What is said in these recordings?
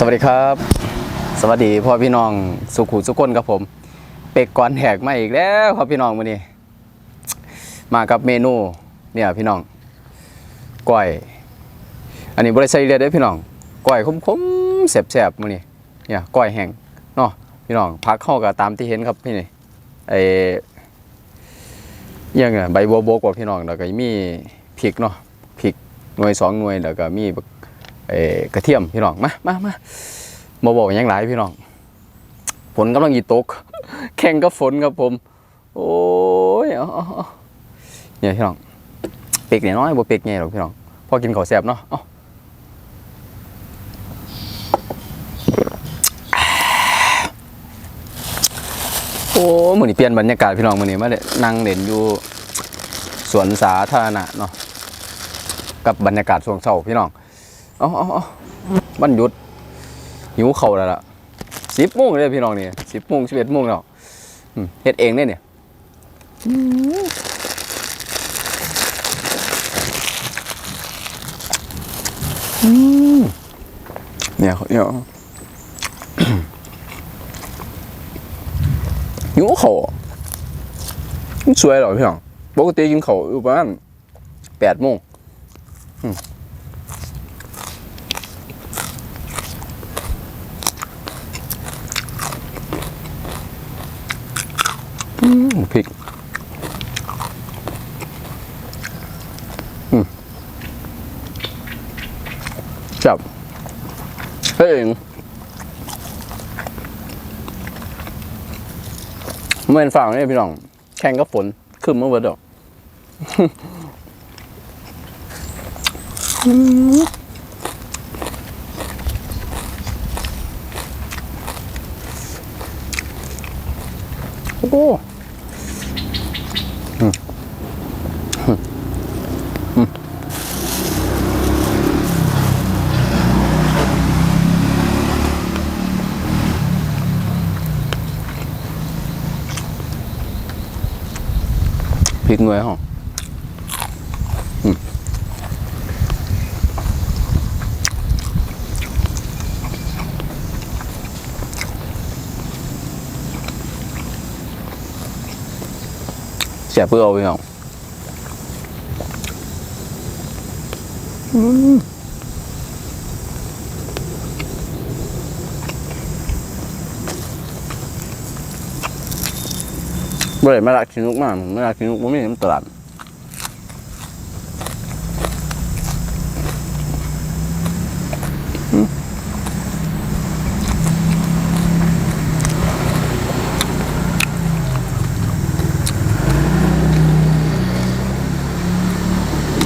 สวัสดีครับ สวัสดีพ่อพี่น้องสุขุสุขคนครับผม เป็กก่อนแหกมาอีกแล้วครับพี่น้องวันนี้ มากับเมนูเนี่ยพี่น้องก้อย อันนี้บริษัทเรียดด้อพี่น้องก้อยคมๆแสบๆมื้อนี้เนี่ยก้อยแห้งเนาะพี่น้องพักเข้ากับตามที่เห็นครับพี่นี่ไออิหยังไงใบบัวบกว่าพี่น้องแล้วก็มีพริกเนาะพริกหน่วยสองหน่วยแล้วก็มีบัก เอ่อกระเทียมพี่น้องมามามามาบอกหยังหลายพี่น้องฝนกำลังอีตก แข่งกับฝนครับผม โอ้ยเนี่ยพี่น้องเป็กเนี่ยน้อยบ่เป็กไงหรอกพี่น้องพอกินข้าวแซ่บเนาะเอาโอ้มือนี้เปลี่ยนบรรยากาศพี่น้องมื้อนี้มาเล่นนั่งเล่นอยู่สวนสาธารณะเนาะกับบรรยากาศช่วงเช้าพี่น้อง เอาเอาเอาวันหยุด หิวเข่าแล้วล่ะสิบโมงเลยพี่น้องนี่สิบโมงสิบเอ็ดโมงแล้วเฮ็ดเองเนี่ยเนี่ยเนี่ยเขาเนี่ยหิวเข่าอันสวยเหรอพี่น้องปกติกินเข้าอยู่ประมาณแปดโมง พริกจับเฮ้ยเองเมื่อนฝั่งนี่พี่น้อง แข่งกับฝนขึ้นเมื่อวันเดียวอืมโอ้ พริกหน่วยห้องเสียเพื่อเอาไปเอา บ่ได้มาลักชินุกมากมาลักชินุกบ่มีในตลาด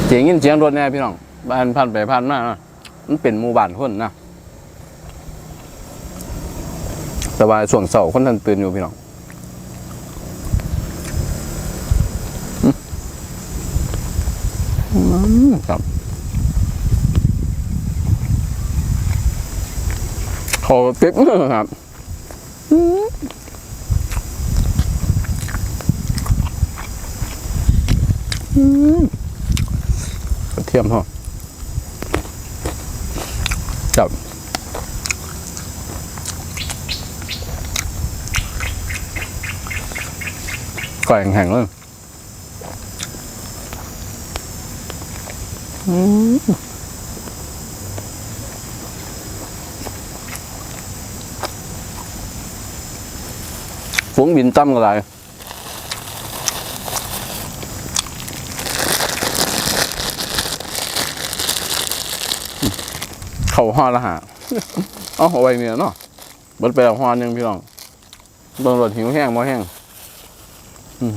เสียงยินเสียงรถแน่พี่น้องบ้านผ่านไปผ่านมานะมันเป็นหมู่บ้านคนนะแต่ว่าช่วงเสาคนทันตื่นอยู่พี่น้องอืมอืม ครับขอเก็บมือครับกระเทียมฮะจับก่อยแห้งๆเลยอืม ฝูงบินตั้มกันไรเขาห่อละหาเอาเอาไว้เนี่ยเนาะบดไปแล้วห่อหนึงพี่น้องเบิ่งรถหิวแห้งบ่แห้ง อืม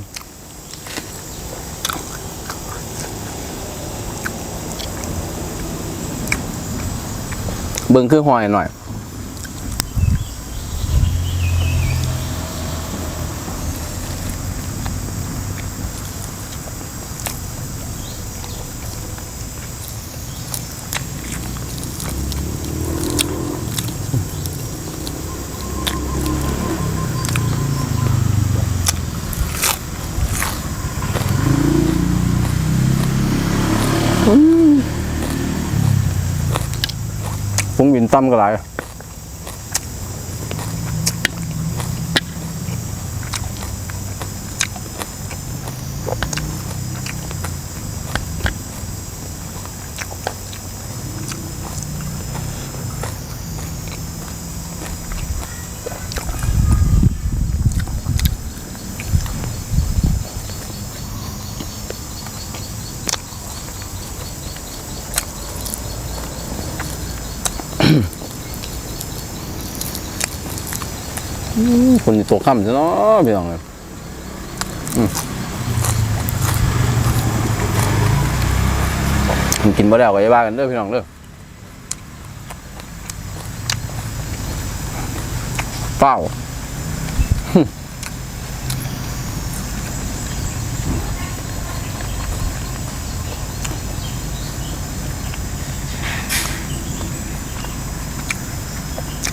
เบิ่งคือหอยหน่อย ผมบินตั้มก็หลาย คนตัวค่ำซะเนาะพี่น้องเลยอืมผมกินบ่ได้ก็อย่าว่ากันเด้อพี่น้องเด้อเฝ้า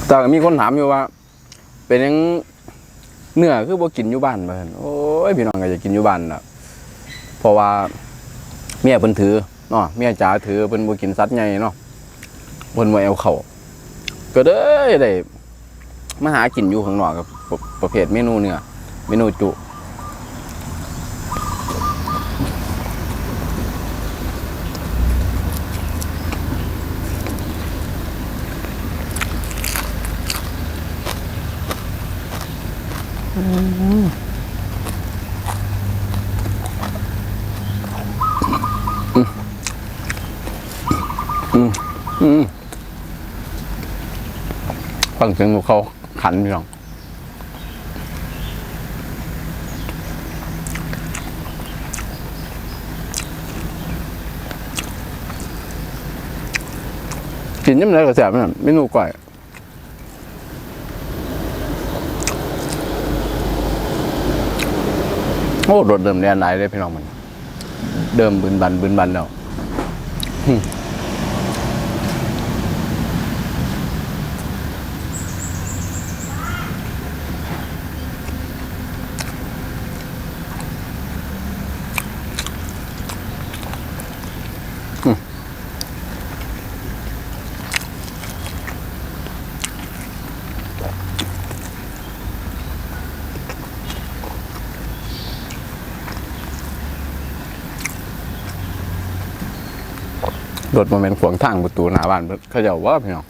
แต่มีคนถามอยู่ว่า เป็นยังเนื้อคือบ่กินอยู่บ้านเพิ่นโอ้ยพี่น้องก็จะกินอยู่บ้านน่ะเพราะว่าเมียเพิ่นถือเนาะเมียจ๋าถือเพิ่นบ่กินสัตว์ใหญ่เนาะเพิ่นบ่เอาเข้าก็เด้อได้มาหากินอยู่ข้างนอกกับประเภทเมนูเนื้อเมนูจุ ฟังเสียงของเขาขันพี่น้องกินยังไงก็แสบนะเมนูก่อยโอ้รถเดิมแดนไหนเลยพี่น้องมัน เดิมบืนบันบืนบันแล้ว รถมาเป็นขวางทางประตูหน้าบ้านเขาเจะว่าพี่น้อง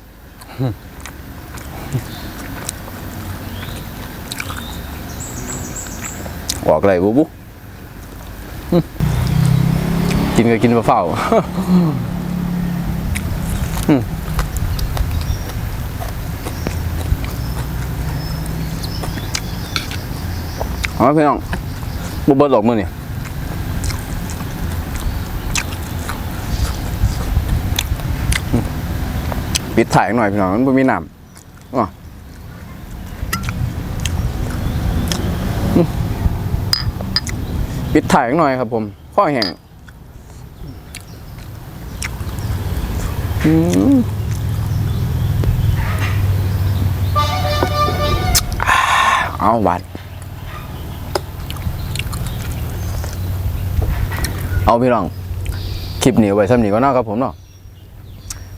ออกอะไรบุบุกินก็กินมาเฝ้าอืมเอาพี่น้องบุบเบิดอกมือนี่ย ปิดถ่ายหน่อยพี่น้องมันบ่มีน้ำอ๋อปิดถ่ายหน่อยครับผมข้อแห้งเอาหวานเอาพี่น้อง คลิปนี้ไว้ซ้ำนี้ก็น่าครับผมเนาะ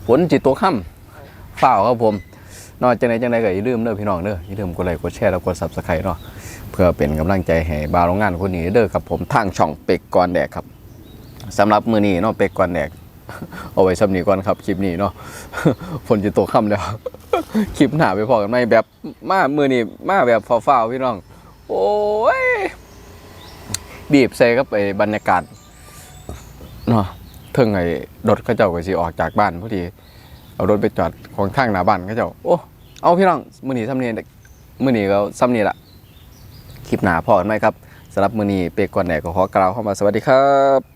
ฝนจิตตัวค่ำ ฝ้าครับผมนอกจากไหนจังใดก็อย่าลืมเด้อพี่น้องเด้ออย่าลืมกดไลค์กดแชร์แล้วกด Subscribe เนาะเพื่อเป็นกำลังใจให้บาวโรงงานคนนี้เด้อครับผมทางช่องเป็กก่อนแดกครับสำหรับมือนี้เนาะเป็กก่อนแดกเอาไว้ซ้ำนี้ก่อนครับคลิปนี้เนาะฝนจิตตัวค่ำแล้ว คลิปหนาไปพอกันไหมแบบมามือนี้มาแบบฟ้าวๆพี่น้อง โอ้ยบีบใส่กับไอ้บรรยากาศเนาะเทิงไอ้รถเขาเจ้าก็สิออกจากบ้านพอดี เอารถไปจอดของทางหน้าบ้านเขาเจ้าโอ้เอาพี่น้องมื้อนี้ซ้ำนี้มื้อนี้ก็ซ้ำนี้ละคลิปหน้าพอกันไหมครับสำหรับมื้อนี้เปกก่อนแหนก็ขอกล่าวเข้ามาสวัสดีครับ